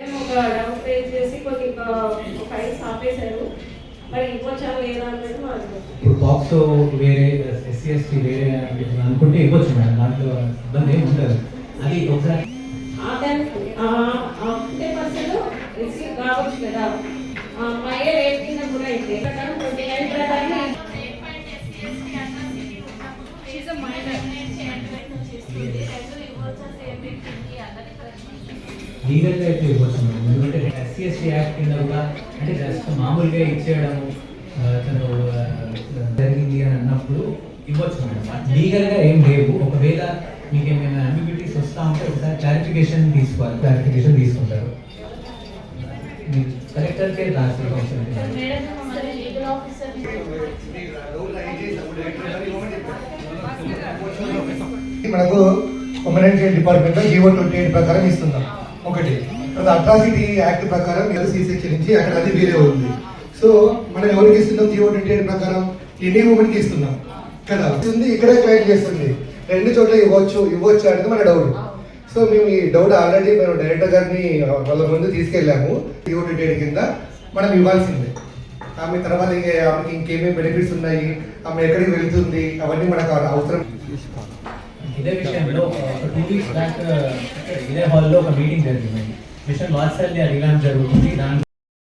ఒక doubt raise చేసి కొన్ని ఫైల్స్ ఆపేశారు మరి ఇవ్వచ్చా లేదా మాకు ఇప్పుడు బాక్స్ వేరే ఎస్సీ ఎస్టీ వేరే అనుకుంటే ఇవ్వచ్చు మేడం దాంట్లో ఇబ్బంది ఏమి ఉండదు. అది ఒకసారి ఆ టైం ఫిఫ్టీ పర్సెంట్ రిసీవ్ కావచ్చు కదా. ఆ అమ్మాయి రేట్ కింద కూడా అయితే ప్రకారం ట్వంటీ నైన్ లీగల్గా అయితే ఇవ్వచ్చు మేడం ఎందుకంటే ఎస్సీ ఎస్టీ యాక్ట్ కింద కూడా అంటే జస్ట్ మామూలుగా ఇచ్చేయడము తను జరిగింది అని అన్నప్పుడు ఇవ్వచ్చు మేడం. లీగల్గా ఏం లేవు. ఒకవేళ మీకు ఏమైనా అంబిగ్యూటీస్ వస్తా ఉంటే ఒకసారి క్లారిఫికేషన్ తీసుకోవాలి. క్లారిఫికేషన్ తీసుకుంటారు. కలెక్టర్కే రాసి మనకు కమ్యూనిటీ డిపార్ట్మెంట్లో జీవో ట్వంటీ ఎయిట్ ప్రకారం ఇస్తున్నాం. ఒకటి. తర్వాత అట్రాసిటీ యాక్ట్ ప్రకారం ఎల్సీ సెక్షన్ ఇచ్చి అక్కడ అది వేరే ఉంది. సో మనం ఎవరికి ఇస్తున్నాం? జీవో ట్వంటీ ఎయిట్ ప్రకారం ఎనీ ఉమెన్కి ఇస్తున్నాం? కదా ఉంది ఇక్కడే క్లైమ్ చేస్తుంది. రెండు చోట్ల ఇవ్వచ్చు ఇవ్వచ్చు అనేది మన డౌట్ సో మేము ఈ డౌట్ ఆల్రెడీ మేము డైరెక్టర్ గారిని వాళ్ళ ముందు తీసుకెళ్ళాము. జీవో ట్వంటీ ఎయిట్ కింద మనం ఇవ్వాల్సిందే. ఆమె తర్వాత ఇంకా ఆమెకి ఇంకేమేమి బెనిఫిట్స్ ఉన్నాయి? ఆమె ఎక్కడికి వెళ్తుంది? అవన్నీ మనకు అవసరం. ఇదే విషయంలో ఒక టూ వీక్స్ బ్యాక్ ఇదే హాల్లో ఒక మీటింగ్ జరిగింది మిషన్ వాత్సల్య రిలాంచ్ జరుగుతుంది దాంట్లో